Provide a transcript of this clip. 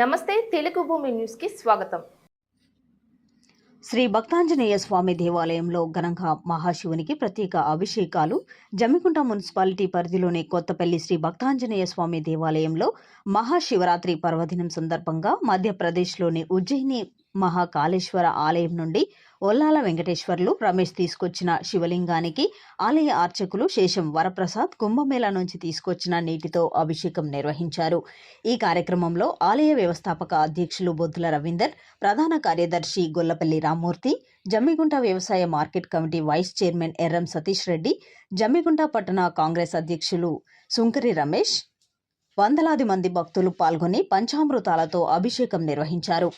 నమస్తే తెలుగు భూమి న్యూస్కి స్వాగతం. శ్రీ భక్తాంజనేయ స్వామి దేవాలయంలో ఘనంగా మహాశివునికి ప్రత్యేక అభిషేకాలు. జమ్మికుంట మున్సిపాలిటీ పరిధిలోని కొత్తపల్లి శ్రీ భక్తాంజనేయ స్వామి దేవాలయంలో మహాశివరాత్రి పర్వదినం సందర్భంగా మధ్యప్రదేశ్లోని ఉజ్జయిని మహాకాళేశ్వర ఆలయం నుండి ఒల్లాల వెంకటేశ్వర్లు రమేష్ తీసుకొచ్చిన శివలింగానికి ఆలయ అర్చకులు శేషం వరప్రసాద్ కుంభమేళా నుంచి తీసుకొచ్చిన నీటితో అభిషేకం నిర్వహించారు. ఈ కార్యక్రమంలో ఆలయ వ్యవస్థాపక అధ్యక్షులు బొద్దుల రవీందర్ ప్రధాన కార్యదర్శి గొల్లపల్లి రామ్మూర్తి జమ్మిగుంట వ్యవసాయ market committee vice chairman Erram Satish Reddy Jammigunta పట్టణ కాంగ్రెస్ అధ్యక్షులు సుంకరి రమేష్ వందలాది మంది భక్తులు పాల్గొని పంచామృతాలతో అభిషేకం నిర్వహించారు.